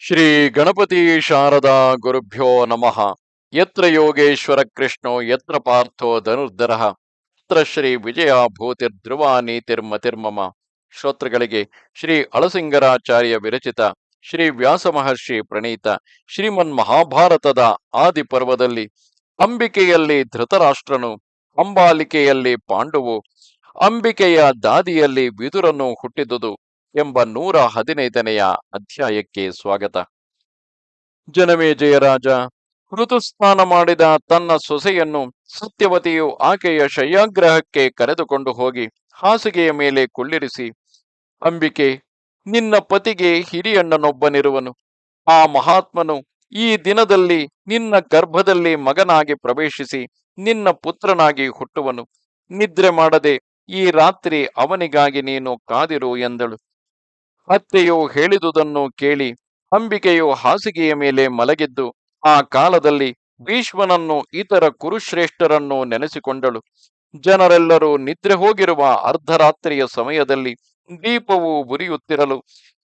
ಶ್ರೀ ಗಣಪತಿ ಶಾರದಾ ಗುರುಭ್ಯೋ ನಮಃ. ಯತ್ರ ಯೋಗೇಶ್ವರ ಕೃಷ್ಣೋ, ಯತ್ರ ಪಾರ್ಥೋ ಧನುರ್ಧರ. ಯತ್ರ ಶ್ರೀ ವಿಜಯ ಭೂತಿರ್ಧ್ರುವ ನೀತಿರ್ಮತಿರ್ಮಮ ಶ್ರೋತೃಗಳಿಗೆ ಶ್ರೀ ಅಳಸಿಂಗರಾಚಾರ್ಯ ವಿರಚಿತ ಶ್ರೀ ವ್ಯಾಸ ಮಹರ್ಷಿ ಪ್ರಣೀತ ಶ್ರೀಮನ್ ಮಹಾಭಾರತದ ಆದಿ ಪರ್ವದಲ್ಲಿ ಅಂಬಿಕೆಯಲ್ಲಿ ಧೃತರಾಷ್ಟ್ರನು, ಅಂಬಾಲಿಕೆಯಲ್ಲಿ ಪಾಂಡುವು, ಅಂಬಿಕೆಯ ದಾದಿಯಲ್ಲಿ ವಿದುರನ್ನು ಹುಟ್ಟಿದುದು. ಎಂಬ ನೂರ ಹದಿನೈದನೆಯ ಅಧ್ಯಾಯಕ್ಕೆ ಸ್ವಾಗತ. ಜನಮೇ ಜಯರಾಜ ಋತುಸ್ನಾನ ಮಾಡಿದ ತನ್ನ ಸೊಸೆಯನ್ನು ಸತ್ಯವತಿಯು ಆಕೆಯ ಶಯ್ಯಾಗ್ರಹಕ್ಕೆ ಕರೆದುಕೊಂಡು ಹೋಗಿ ಹಾಸಿಗೆಯ ಮೇಲೆ ಕುಳ್ಳಿರಿಸಿ, ಅಂಬಿಕೆ, ನಿನ್ನ ಪತಿಗೆ ಹಿರಿಯಣ್ಣನೊಬ್ಬನಿರುವನು. ಆ ಮಹಾತ್ಮನು ಈ ದಿನದಲ್ಲಿ ನಿನ್ನ ಗರ್ಭದಲ್ಲಿ ಮಗನಾಗಿ ಪ್ರವೇಶಿಸಿ ನಿನ್ನ ಪುತ್ರನಾಗಿ ಹುಟ್ಟುವನು. ನಿದ್ರೆ ಮಾಡದೆ ಈ ರಾತ್ರಿ ಅವನಿಗಾಗಿ ನೀನು ಕಾದಿರು ಎಂದಳು. ಅತ್ತೆಯು ಹೇಳಿದುದನ್ನು ಕೇಳಿ ಅಂಬಿಕೆಯು ಹಾಸಿಗೆಯ ಮೇಲೆ ಮಲಗಿದ್ದು ಆ ಕಾಲದಲ್ಲಿ ಭೀಷ್ಮನನ್ನು ಇತರ ಕುರುಶ್ರೇಷ್ಠರನ್ನು ನೆನೆಸಿಕೊಂಡಳು. ಜನರೆಲ್ಲರೂ ನಿದ್ರೆ ಹೋಗಿರುವ ಅರ್ಧರಾತ್ರಿಯ ಸಮಯದಲ್ಲಿ ದೀಪವು ಬುರಿಯುತ್ತಿರಲು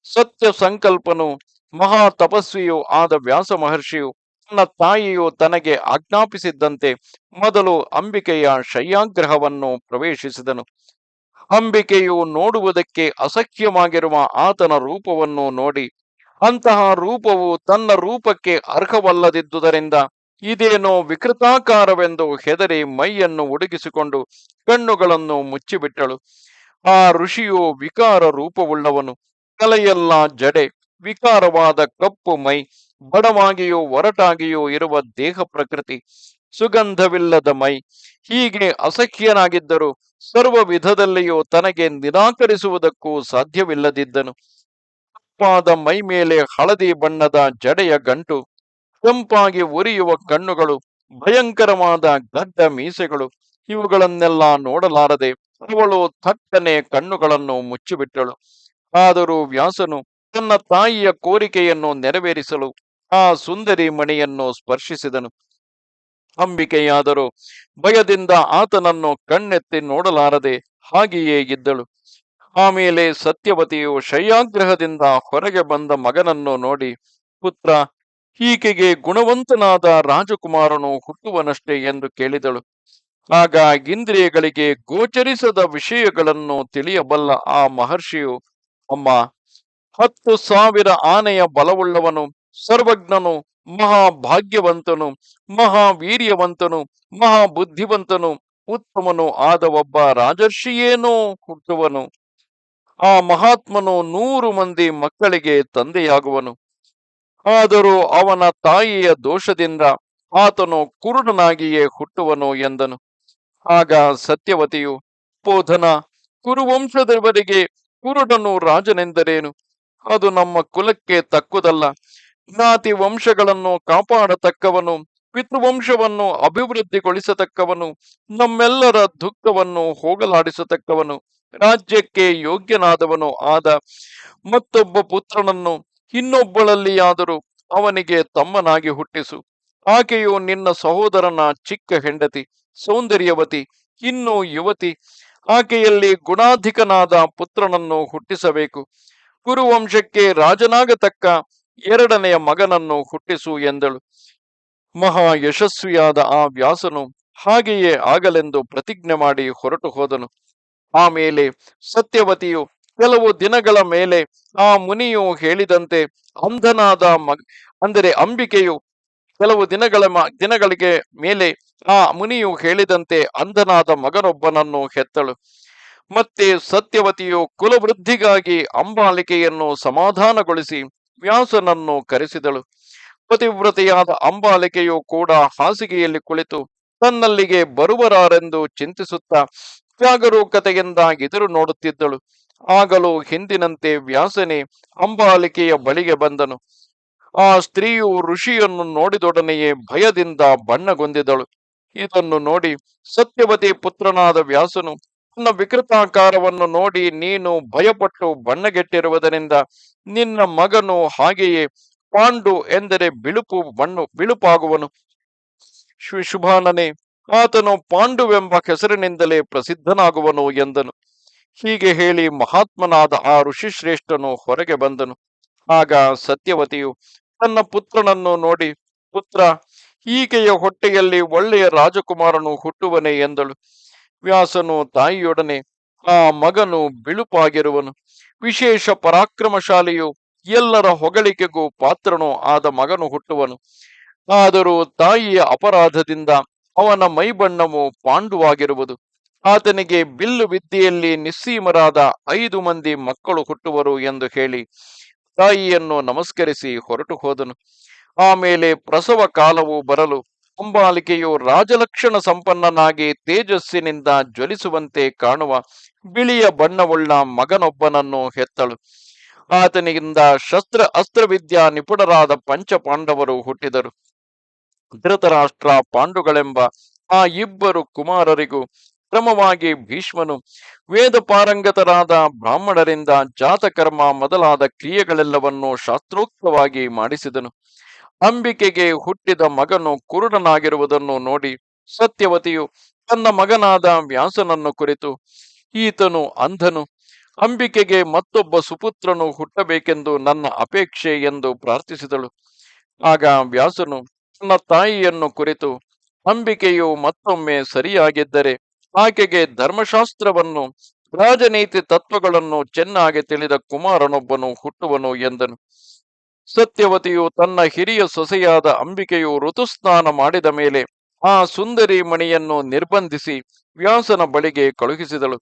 ಸತ್ಯ ಸಂಕಲ್ಪನು ಮಹಾ ತಪಸ್ವಿಯೂ ಆದ ವ್ಯಾಸ ಮಹರ್ಷಿಯು ತನ್ನ ತಾಯಿಯು ತನಗೆ ಆಜ್ಞಾಪಿಸಿದ್ದಂತೆ ಮೊದಲು ಅಂಬಿಕೆಯ ಶಯ್ಯಾಗ್ರಹವನ್ನು ಪ್ರವೇಶಿಸಿದನು. ಅಂಬಿಕೆಯು ನೋಡುವುದಕ್ಕೆ ಅಸಖ್ಯವಾಗಿರುವ ಆತನ ರೂಪವನ್ನು ನೋಡಿ, ಅಂತಹ ರೂಪವು ತನ್ನ ರೂಪಕ್ಕೆ ಅರ್ಹವಲ್ಲದಿದ್ದುದರಿಂದ ಇದೇನೋ ವಿಕೃತಾಕಾರವೆಂದು ಹೆದರಿ ಮೈಯನ್ನು ಉಡುಗಿಸಿಕೊಂಡು ಕಣ್ಣುಗಳನ್ನು ಮುಚ್ಚಿಬಿಟ್ಟಳು. ಆ ಋಷಿಯು ವಿಕಾರ ರೂಪವುಳ್ಳವನು. ತಲೆಯೆಲ್ಲ ಜಡೆ, ವಿಕಾರವಾದ ಕಪ್ಪು ಮೈ, ಬಡವಾಗಿಯೂ ಒರಟಾಗಿಯೂ ಇರುವ ದೇಹ ಪ್ರಕೃತಿ, ಸುಗಂಧವಿಲ್ಲದ ಮೈ, ಹೀಗೆ ಅಸಖ್ಯನಾಗಿದ್ದರೂ ಸರ್ವ ವಿಧದಲ್ಲಿಯೂ ತನಗೆ ನಿರಾಕರಿಸುವುದಕ್ಕೂ ಸಾಧ್ಯವಿಲ್ಲದಿದ್ದನು. ಕಪ್ಪಾದ ಮೈ ಮೇಲೆ ಹಳದಿ ಬಣ್ಣದ ಜಡೆಯ ಗಂಟು, ಕೆಂಪಾಗಿ ಉರಿಯುವ ಕಣ್ಣುಗಳು, ಭಯಂಕರವಾದ ಗಡ್ಡ ಮೀಸೆಗಳು, ಇವುಗಳನ್ನೆಲ್ಲ ನೋಡಲಾರದೆ ಅವಳು ಥಕ್ಕನೆ ಕಣ್ಣುಗಳನ್ನು ಮುಚ್ಚಿಬಿಟ್ಟಳು. ಆದರೂ ವ್ಯಾಸನು ತನ್ನ ತಾಯಿಯ ಕೋರಿಕೆಯನ್ನು ನೆರವೇರಿಸಲು ಆ ಸುಂದರಿ ಮಣಿಯನ್ನು ಸ್ಪರ್ಶಿಸಿದನು. ಅಂಬಿಕೆಯಾದರೂ. ಭಯದಿಂದ ಆತನನ್ನು ಕಣ್ಣೆತ್ತಿ ನೋಡಲಾರದೆ ಹಾಗೆಯೇ ಇದ್ದಳು. ಆಮೇಲೆ ಸತ್ಯವತಿಯು ಶಯ್ಯಾಗ್ರಹದಿಂದ ಹೊರಗೆ ಬಂದ ಮಗನನ್ನು ನೋಡಿ, ಪುತ್ರ ಈಕೆಗೆ ಗುಣವಂತನಾದ ರಾಜಕುಮಾರನು ಹುಟ್ಟುವನಷ್ಟೇ ಎಂದು ಕೇಳಿದಳು. ಆಗ ಇಂದ್ರಿಯಗಳಿಗೆ ಗೋಚರಿಸದ ವಿಷಯಗಳನ್ನು ತಿಳಿಯಬಲ್ಲ ಆ ಮಹರ್ಷಿಯು, ಅಮ್ಮ, ಹತ್ತು ಸಾವಿರ ಆನೆಯ ಬಲವುಳ್ಳವನು, ಸರ್ವಜ್ಞನು ಮಹಾಭಾಗ್ಯವಂತನು, ಮಹಾವೀರ್ಯವಂತನು, ಮಹಾಬುದ್ಧಿವಂತನು, ಉತ್ತಮನು ಆದ ಒಬ್ಬ ರಾಜರ್ಷಿಯೇನೋ ಹುಟ್ಟುವನು. ಆ ಮಹಾತ್ಮನು ನೂರು ಮಂದಿ ಮಕ್ಕಳಿಗೆ ತಂದೆಯಾಗುವನು. ಆದರೂ ಅವನ ತಾಯಿಯ ದೋಷದಿಂದ ಆತನು ಕುರುಡನಾಗಿಯೇ ಹುಟ್ಟುವನು ಎಂದನು. ಆಗ ಸತ್ಯವತಿಯು ಬೋಧನ ಕುರುವಂಶದವರಿಗೆ ಕುರುಡನು ರಾಜನೆಂದರೇನು? ಅದು ನಮ್ಮ ಕುಲಕ್ಕೆ ತಕ್ಕುದಲ್ಲ. ಜ್ಞಾತಿ ವಂಶಗಳನ್ನು ಕಾಪಾಡತಕ್ಕವನು, ಪಿತೃವಂಶವನ್ನು ಅಭಿವೃದ್ಧಿಗೊಳಿಸತಕ್ಕವನು, ನಮ್ಮೆಲ್ಲರ ದುಃಖವನ್ನು ಹೋಗಲಾಡಿಸತಕ್ಕವನು, ರಾಜ್ಯಕ್ಕೆ ಯೋಗ್ಯನಾದವನು ಆದ ಮತ್ತೊಬ್ಬ ಪುತ್ರನನ್ನು ಇನ್ನೊಬ್ಬಳಲ್ಲಿಯಾದರೂ ಅವನಿಗೆ ತಮ್ಮನಾಗಿ ಹುಟ್ಟಿಸು. ಆಕೆಯು ನಿನ್ನ ಸಹೋದರನ ಚಿಕ್ಕ ಹೆಂಡತಿ, ಸೌಂದರ್ಯವತಿ, ಇನ್ನು ಯುವತಿ. ಆಕೆಯಲ್ಲಿ ಗುಣಾಧಿಕನಾದ ಪುತ್ರನನ್ನು ಹುಟ್ಟಿಸಬೇಕು. ಕುರುವಂಶಕ್ಕೆ ರಾಜನಾಗತಕ್ಕ ಎರಡನೆಯ ಮಗನನ್ನು ಹುಟ್ಟಿಸು ಎಂದಳು. ಮಹಾ ಯಶಸ್ವಿಯಾದ ಆ ವ್ಯಾಸನು ಹಾಗೆಯೇ ಆಗಲೆಂದು ಪ್ರತಿಜ್ಞೆ ಮಾಡಿ ಹೊರಟು ಹೋದನು. ಆಮೇಲೆ ಸತ್ಯವತಿಯು ಕೆಲವು ದಿನಗಳ ಮೇಲೆ ಆ ಮುನಿಯು ಹೇಳಿದಂತೆ ಅಂಧನಾದ ಮಗ ಅಂದರೆ ಅಂಬಿಕೆಯು ಕೆಲವು ದಿನಗಳ ದಿನಗಳಿಗೆ ಮೇಲೆ ಆ ಮುನಿಯು ಹೇಳಿದಂತೆ ಅಂಧನಾದ ಮಗನೊಬ್ಬನನ್ನು ಹೆತ್ತಳು. ಮತ್ತೆ ಸತ್ಯವತಿಯು ಕುಲವೃದ್ಧಿಗಾಗಿ ಅಂಬಾಲಿಕೆಯನ್ನು ಸಮಾಧಾನಗೊಳಿಸಿ ವ್ಯಾಸನನ್ನು ಕರೆಸಿದಳು. ಪತಿವ್ರತೆಯಾದ ಅಂಬಾಲಿಕೆಯು ಕೂಡ ಹಾಸಿಗೆಯಲ್ಲಿ ಕುಳಿತು ತನ್ನಲ್ಲಿಗೆ ಬರುವರಾರೆಂದು ಚಿಂತಿಸುತ್ತಾ ಜಾಗರೂಕತೆಯಿಂದ ಎದುರು ನೋಡುತ್ತಿದ್ದಳು. ಆಗಲೂ ಹಿಂದಿನಂತೆ ವ್ಯಾಸನೆ ಅಂಬಾಲಿಕೆಯ ಬಳಿಗೆ ಬಂದನು. ಆ ಸ್ತ್ರೀಯು ಋಷಿಯನ್ನು ನೋಡಿದೊಡನೆಯೇ ಭಯದಿಂದ ಬಣ್ಣಗೊಂದಿದಳು ಇದನ್ನು ನೋಡಿ ಸತ್ಯವತಿ ಪುತ್ರನಾದ ವ್ಯಾಸನು ತನ್ನ ವಿಕೃತಾಕಾರವನ್ನು ನೋಡಿ ನೀನು ಭಯಪಟ್ಟು ಬಣ್ಣಗೆಟ್ಟಿರುವುದರಿಂದ ನಿನ್ನ ಮಗನು ಹಾಗೆಯೇ ಪಾಂಡು ಎಂದರೆ ಬಿಳುಪು ಬಣ್ಣು, ಬಿಳುಪಾಗುವನು. ಶುಭಾನನೆ, ಆತನು ಪಾಂಡುವೆಂಬ ಹೆಸರಿನಿಂದಲೇ ಪ್ರಸಿದ್ಧನಾಗುವನು ಎಂದನು. ಹೀಗೆ ಹೇಳಿ ಮಹಾತ್ಮನಾದ ಆ ಋಷಿಶ್ರೇಷ್ಠನು ಹೊರಗೆ ಬಂದನು. ಆಗ ಸತ್ಯವತಿಯು, ತನ್ನ ಪುತ್ರನನ್ನು ನೋಡಿ, ಪುತ್ರ, ಈಕೆಯ ಹೊಟ್ಟೆಯಲ್ಲಿ ಒಳ್ಳೆಯ ರಾಜಕುಮಾರನು ಹುಟ್ಟುವನೆ ಎಂದಳು. ವ್ಯಾಸನು ತಾಯಿಯೊಡನೆ, ಆ ಮಗನು ಬಿಳುಪಾಗಿರುವನು. ವಿಶೇಷ ಪರಾಕ್ರಮಶಾಲಿಯು ಎಲ್ಲರ ಹೊಗಳಿಕೆಗೂ ಪಾತ್ರನೂ ಆದ ಮಗನು ಹುಟ್ಟುವನು. ಆದರೂ ತಾಯಿಯ ಅಪರಾಧದಿಂದ ಅವನ ಮೈಬಣ್ಣವು ಪಾಂಡುವಾಗಿರುವುದು. ಆತನಿಗೆ ಬಿಲ್ಲು ವಿದ್ಯೆಯಲ್ಲಿ ನಿಸ್ಸೀಮರಾದ ಐದು ಮಂದಿ ಮಕ್ಕಳು ಹುಟ್ಟುವರು ಎಂದು ಹೇಳಿ ತಾಯಿಯನ್ನು ನಮಸ್ಕರಿಸಿ ಹೊರಟು ಹೋದನು. ಆಮೇಲೆ ಪ್ರಸವ ಕಾಲವು ಬರಲು ಅಂಬಾಲಿಕೆಯು ರಾಜಲಕ್ಷಣ ಸಂಪನ್ನನಾಗಿ ತೇಜಸ್ಸಿನಿಂದ ಜ್ವಲಿಸುವಂತೆ ಕಾಣುವ ಬಿಳಿಯ ಬಣ್ಣವುಳ್ಳ ಮಗನೊಬ್ಬನನ್ನು ಹೆತ್ತಳು. ಆತನಿಂದ ಶಸ್ತ್ರ ಅಸ್ತ್ರವಿದ್ಯಾ ನಿಪುಣರಾದ ಪಂಚ ಪಾಂಡವರು ಹುಟ್ಟಿದರು. ಧೃತರಾಷ್ಟ್ರ ಪಾಂಡುಗಳೆಂಬ ಆ ಇಬ್ಬರು ಕುಮಾರರಿಗೂ ಕ್ರಮವಾಗಿ ಭೀಷ್ಮನು ವೇದ ಪಾರಂಗತರಾದ ಬ್ರಾಹ್ಮಣರಿಂದ ಜಾತಕರ್ಮ ಮೊದಲಾದ ಕ್ರಿಯೆಗಳೆಲ್ಲವನ್ನೂ ಶಾಸ್ತ್ರೋಕ್ತವಾಗಿ ಮಾಡಿಸಿದನು. ಅಂಬಿಕೆಗೆ ಹುಟ್ಟಿದ ಮಗನು ಕುರುಡನಾಗಿರುವುದನ್ನು ನೋಡಿ ಸತ್ಯವತಿಯು ತನ್ನ ಮಗನಾದ ವ್ಯಾಸನನ್ನು ಕುರಿತು, ಈತನು ಅಂಧನು, ಅಂಬಿಕೆಗೆ ಮತ್ತೊಬ್ಬ ಸುಪುತ್ರನು ಹುಟ್ಟಬೇಕೆಂದು ನನ್ನ ಅಪೇಕ್ಷೆ ಎಂದು ಪ್ರಾರ್ಥಿಸಿದಳು. ಆಗ ವ್ಯಾಸನು ತನ್ನ ತಾಯಿಯನ್ನು ಕುರಿತು, ಅಂಬಿಕೆಯು ಮತ್ತೊಮ್ಮೆ ಸರಿಯಾಗಿದ್ದರೆ ಆಕೆಗೆ ಧರ್ಮಶಾಸ್ತ್ರವನ್ನು, ರಾಜನೀತಿ ತತ್ವಗಳನ್ನು ಚೆನ್ನಾಗಿ ತಿಳಿದ ಕುಮಾರನೊಬ್ಬನು ಹುಟ್ಟುವನು ಎಂದನು. ಸತ್ಯವತಿಯು ತನ್ನ ಹಿರಿಯ ಸೊಸೆಯಾದ ಅಂಬಿಕೆಯು ಋತುಸ್ನಾನ ಮಾಡಿದ ಮೇಲೆ ಆ ಸುಂದರಿ ಮಣಿಯನ್ನು ನಿರ್ಬಂಧಿಸಿ ವ್ಯಾಸನ ಬಳಿಗೆ ಕಳುಹಿಸಿದಳು.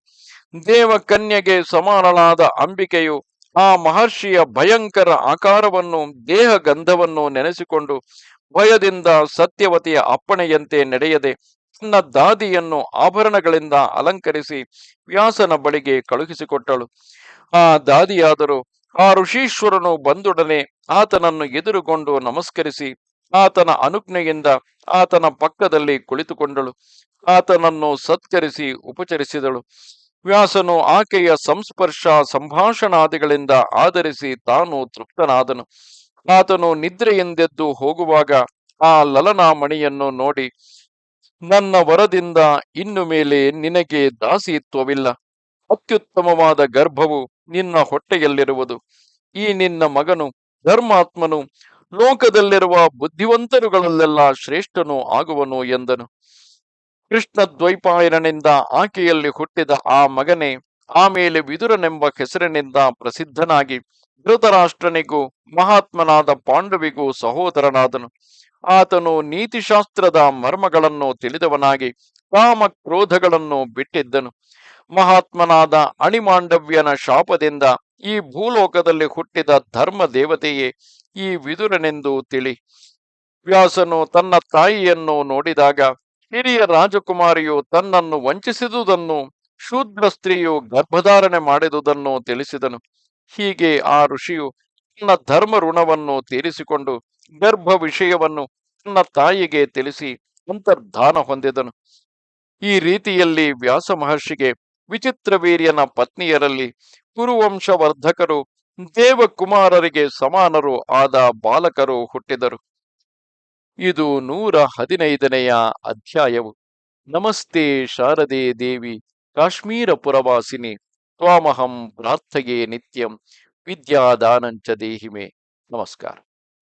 ದೇವಕನ್ಯೆಗೆ ಸಮಾನಳಾದ ಅಂಬಿಕೆಯು ಆ ಮಹರ್ಷಿಯ ಭಯಂಕರ ಆಕಾರವನ್ನು ದೇಹ ಗಂಧವನ್ನು ನೆನೆಸಿಕೊಂಡು ಭಯದಿಂದ ಸತ್ಯವತಿಯ ಅಪ್ಪಣೆಯಂತೆ ನಡೆಯದೆ ತನ್ನ ದಾದಿಯನ್ನು ಆಭರಣಗಳಿಂದ ಅಲಂಕರಿಸಿ ವ್ಯಾಸನ ಬಳಿಗೆ ಕಳುಹಿಸಿಕೊಟ್ಟಳು. ಆ ದಾದಿಯಾದರೂ ಆ ಋಷೀಶ್ವರನು ಬಂದೊಡನೆ ಆತನನ್ನು ಎದುರುಗೊಂಡು ನಮಸ್ಕರಿಸಿ ಆತನ ಅನುಜ್ಞೆಯಿಂದ ಆತನ ಪಕ್ಕದಲ್ಲಿ ಕುಳಿತುಕೊಂಡಳು. ಆತನನ್ನು ಸತ್ಕರಿಸಿ ಉಪಚರಿಸಿದಳು. ವ್ಯಾಸನು ಆಕೆಯ ಸಂಸ್ಪರ್ಶ ಸಂಭಾಷಣಾದಿಗಳಿಂದ ಆಧರಿಸಿ ತಾನು ತೃಪ್ತನಾದನು. ಆತನು ನಿದ್ರೆಯಿಂದೆದ್ದು ಹೋಗುವಾಗ ಆ ಲಲನಾಮಣಿಯನ್ನು ನೋಡಿ, ನನ್ನ ವರದಿಂದ ಇನ್ನು ಮೇಲೆ ನಿನಗೆ ದಾಸಿತ್ವವಿಲ್ಲ. ಅತ್ಯುತ್ತಮವಾದ ಗರ್ಭವು ನಿನ್ನ ಹೊಟ್ಟೆಯಲ್ಲಿರುವುದು. ಈ ನಿನ್ನ ಮಗನು ಧರ್ಮಾತ್ಮನು ಲೋಕದಲ್ಲಿರುವ ಬುದ್ಧಿವಂತರುಗಳಲ್ಲೆಲ್ಲ ಶ್ರೇಷ್ಠನು ಆಗುವನು ಎಂದನು. ಕೃಷ್ಣ ದ್ವೈಪಾಯನಿಂದ ಆಕೆಯಲ್ಲಿ ಹುಟ್ಟಿದ ಆ ಮಗನೇ ಆಮೇಲೆ ವಿದುರನೆಂಬ ಹೆಸರಿನಿಂದ ಪ್ರಸಿದ್ಧನಾಗಿ ಧೃತರಾಷ್ಟ್ರನಿಗೂ ಮಹಾತ್ಮನಾದ ಪಾಂಡವಿಗೂ ಸಹೋದರನಾದನು. ಆತನು ನೀತಿಶಾಸ್ತ್ರದ ಮರ್ಮಗಳನ್ನು ತಿಳಿದವನಾಗಿ ಕಾಮ ಕ್ರೋಧಗಳನ್ನು ಬಿಟ್ಟಿದ್ದನು. ಮಹಾತ್ಮನಾದ ಅಣಿಮಾಂಡವ್ಯನ ಶಾಪದಿಂದ ಈ ಭೂಲೋಕದಲ್ಲಿ ಹುಟ್ಟಿದ ಧರ್ಮ ದೇವತೆಯೇ ಈ ವಿದುರನೆಂದು ತಿಳಿ. ವ್ಯಾಸನು ತನ್ನ ತಾಯಿಯನ್ನು ನೋಡಿದಾಗ, ಹಿರಿಯ ರಾಜಕುಮಾರಿಯು ತನ್ನನ್ನು ವಂಚಿಸಿದುದನ್ನು, ಶೂದ್ರ ಸ್ತ್ರೀಯು ಗರ್ಭಧಾರಣೆ ಮಾಡಿದುದನ್ನು ತಿಳಿಸಿದನು. ಹೀಗೆ ಆ ಋಷಿಯು ತನ್ನ ಧರ್ಮ ಋಣವನ್ನು ತೀರಿಸಿಕೊಂಡು ಗರ್ಭ ವಿಷಯವನ್ನು ತನ್ನ ತಾಯಿಗೆ ತಿಳಿಸಿ ಅಂತರ್ಧಾನ ಹೊಂದಿದನು. ಈ ರೀತಿಯಲ್ಲಿ ವ್ಯಾಸ ಮಹರ್ಷಿಗೆ ವಿಚಿತ್ರವೀರ್ಯನ ಪತ್ನಿಯರಲ್ಲಿ ಕುರುವಂಶವರ್ಧಕರು, ದೇವಕುಮಾರರಿಗೆ ಸಮಾನರು ಆದ ಬಾಲಕರು ಹುಟ್ಟಿದರು. ಇದು ನೂರ ಹದಿನೈದನೆಯ ಅಧ್ಯಾಯವು. ನಮಸ್ತೆ ಶಾರದೆ ದೇವಿ ಕಾಶ್ಮೀರ ಪುರವಾಸಿನಿ ತ್ವಾಮಹಂ ಪ್ರಾರ್ಥಯೇ ನಿತ್ಯಂ, ವಿದ್ಯಾದಾನಂಚ ದೇಹಿಮೆ. ನಮಸ್ಕಾರ.